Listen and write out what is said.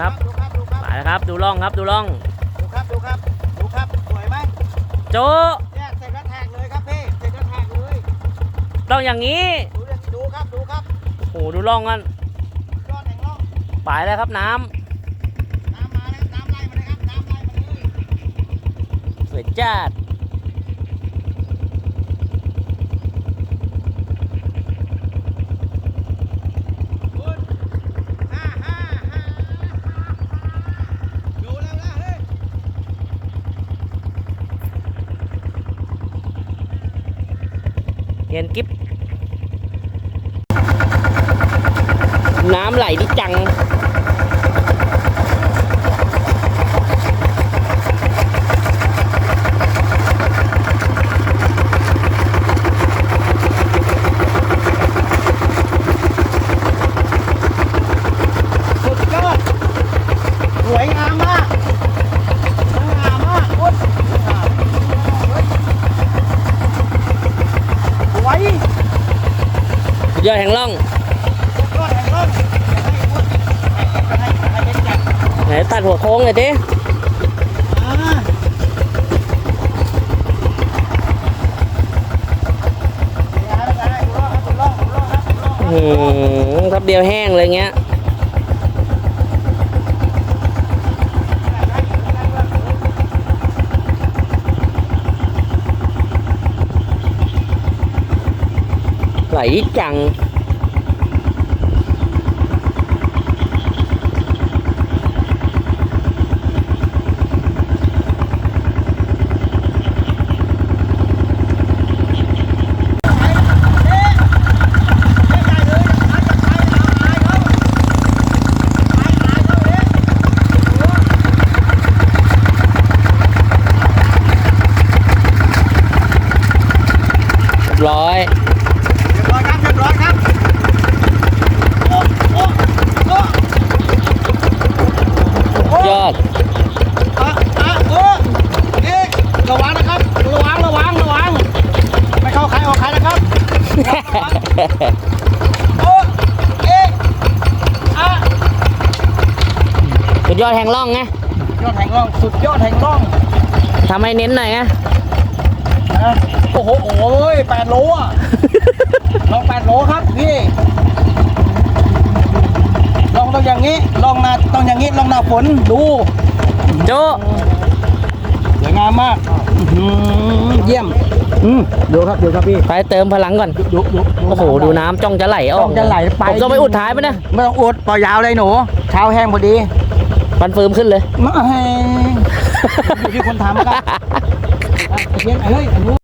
ครับดูครับดูครับไปแล้วครับ ดูร่องครับ ดูร่อง ดูครับ ดูครับ ดูครับ สวยไหมโจเนี่ยเสร็จแล้วแทกเลยครับพี่ เสร็จแล้วแทกเลย ต้องอย่างนี้ ดูดิดูครับ ดูครับ โอ้โห ดูร่องกันยอดแห่งร่องไปแล้วครับน้ำน้ำมาแล้วน้ำไหลมาเลยครับ น้ำไหลมาเลยสวยจัด คุณห้าห้าห้าดูแล้วนะเฮ้ย เห็นกิ๊บ น้ำไหลดิจัง สุดยอดสวยงามมากสวยงามมากคุณสวย สุด ยอดแห่งร่องแห่งร่องไหนตัดหัวโค้งเลยดิอืมครับเดียวแห้งเลยเงี้ย ไห ลดิจังร้อยยอดระวังนะครับ ระวัง ระวัง ระวัง ไม่เข้าใครออกใครนะครับโอ้เอ๊ะอะ สุดยอดแห่งร่องไงยอดแห่งร่องสุดยอดแห่งร่องทำให้เน้นหน่อยไงนะโอ้โหโอ้ยแปดโลอะ ลองแปดโลครับพี่ลองต้องอย่างนี้ลองนาต้องอย่างนี้ลองหนาฝนดูโจสวยงามมากอื้อหือเยี่ยมอืมดูครับดูครับพี่ไปเติมพลังก่อน ดูดูโอ้โห ดูน้ำจ้องจะไหลออกต้องจะไหลไปผมต้องไปอุดท้ายไหมนะไม่ต้องอุดปล่อยยาวเลยหนูเท้าแห้งพอดีฟันเฟิร์มขึ้นเลย มาแห้งอยู่ที่คนทำครับอะเฮ้ยเฮ้ยอันนู้น